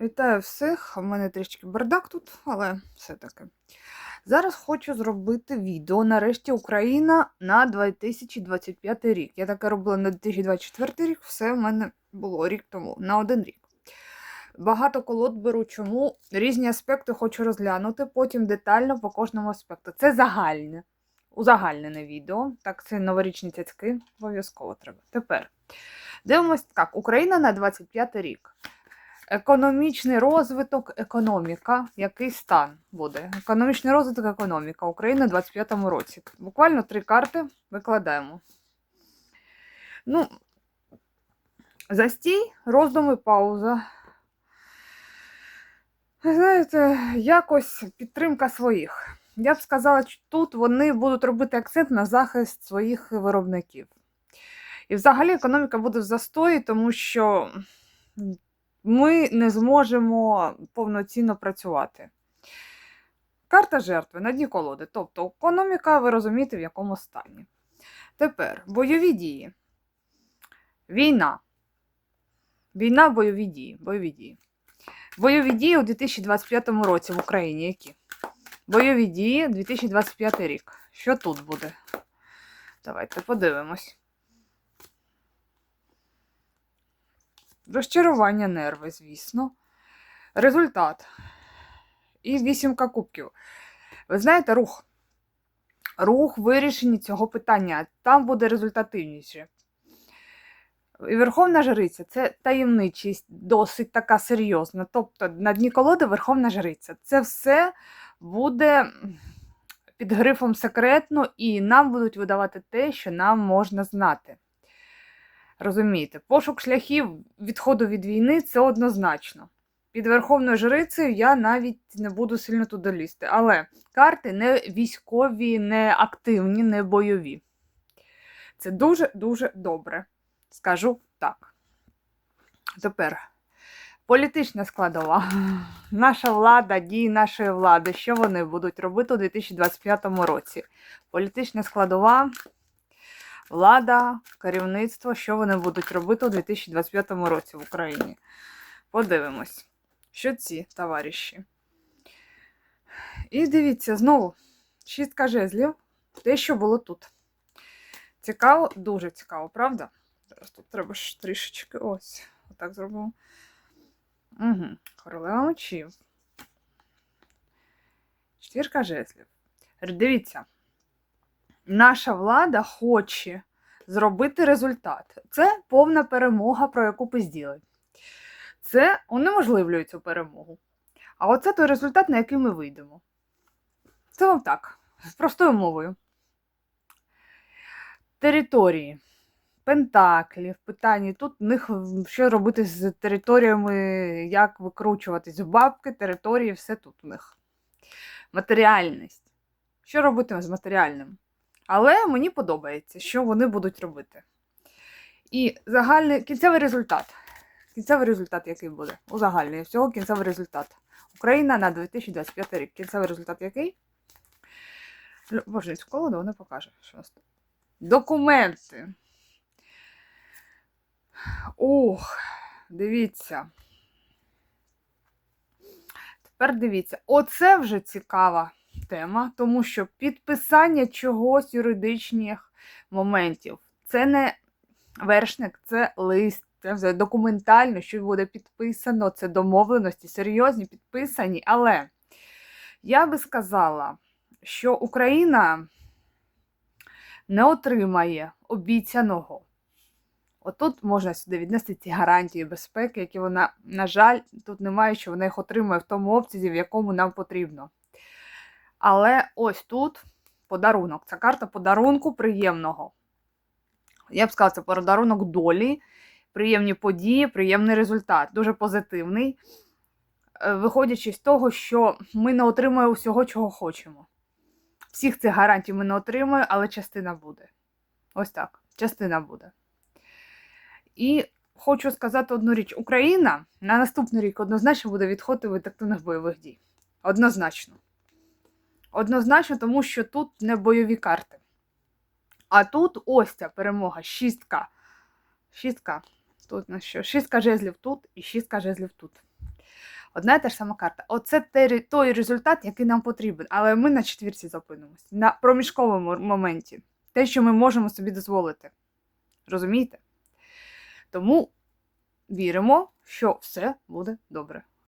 Вітаю всіх! У мене трішки бардак тут, але все-таки. Зараз хочу зробити відео. Нарешті Україна на 2025 рік. Я таке робила на 2024 рік, все в мене було рік тому, на один рік. Багато колод беру, чому різні аспекти хочу розглянути, потім детально по кожному аспекту. Це загальне, узагальнене відео. Так, це новорічні цяцьки, обов'язково треба. Тепер дивимось так: Україна на 25 рік. Економічний розвиток, економіка. Який стан буде? Економічний розвиток, економіка. Україна у 25-му році. Буквально три карти викладаємо. Ну, застій, роздуми, пауза. Знаєте, якось підтримка своїх. Я б сказала, що тут вони будуть робити акцент на захист своїх виробників. І взагалі економіка буде в застої, тому що ми не зможемо повноцінно працювати. Карта жертви на дні колоди. Тобто економіка, ви розумієте, в якому стані. Тепер бойові дії. Війна. Війна, бойові дії. Бойові дії. Бойові дії у 2025 році в Україні які? Бойові дії 2025 рік. Що тут буде? Давайте подивимось. Розчарування нерви, звісно. Результат. І вісімка кубків. Ви знаєте, рух. Рух вирішення цього питання. Там буде результативніше. І Верховна Жриця це таємничість, досить така серйозна. Тобто, на дні колоди Верховна Жриця. Це все буде під грифом секретно, і нам будуть видавати те, що нам можна знати. Розумієте, пошук шляхів відходу від війни це однозначно. Під Верховною Жрицею я навіть не буду сильно туди лізти. Але карти не військові, не активні, не бойові. Це дуже-дуже добре. Скажу так. Тепер політична складова. Наша влада, дії нашої влади, що вони будуть робити у 2025 році? Політична складова влада, керівництво, що вони будуть робити у 2025 році в Україні. Подивимось, що ці товариші. І дивіться, знову шістка жезлів, те, що було тут. Цікаво, дуже цікаво, правда? Зараз тут треба ж трішечки ось. Отак зробимо. Угу. Королева мечів. Четвірка жезлів. Дивіться, наша влада хоче зробити результат. Це повна перемога, про яку пизділи. Це унеможливлює цю перемогу. А оце той результат, на який ми вийдемо. Це вам так, з простою мовою. Території. Пентаклі, в питанні тут них що робити з територіями, як викручуватись бабки, території, все тут у них. Матеріальність. Що робити з матеріальним? Але мені подобається, що вони будуть робити. І загальний кінцевий результат. Кінцевий результат, який буде? Узагальнює всього кінцевий результат. Україна на 2025 рік. Кінцевий результат який? Боже, цю колоду вона покаже. Що нас тут. Документи. Ух, дивіться. Тепер дивіться, оце вже цікава тема, тому що підписання чогось юридичних моментів це не вершник, це лист, це документально, що буде підписано, це домовленості, серйозні підписані. Але я би сказала, що Україна не отримає обіцяного. Отут можна сюди віднести ці гарантії безпеки, які вона, на жаль, тут немає, що вона їх отримує в тому обсязі, в якому нам потрібно. Але ось тут подарунок. Це карта подарунку приємного. Я б сказала, це подарунок долі, приємні події, приємний результат. Дуже позитивний. Е, Виходячи з того, що ми не отримуємо всього, чого хочемо. Всіх цих гарантій ми не отримуємо, але частина буде. Ось так. Частина буде. І хочу сказати одну річ: Україна на наступний рік однозначно буде відходити від активних бойових дій. Однозначно. Однозначно, тому що тут не бойові карти. А тут ось ця перемога, шістка. Шістка. Тут на що? Шістка жезлів тут і шістка жезлів тут. Одна і та ж сама карта. Оце той результат, який нам потрібен. Але ми на четвірці зупинимось. На проміжковому моменті. Те, що ми можемо собі дозволити. Розумієте? Тому віримо, що все буде добре.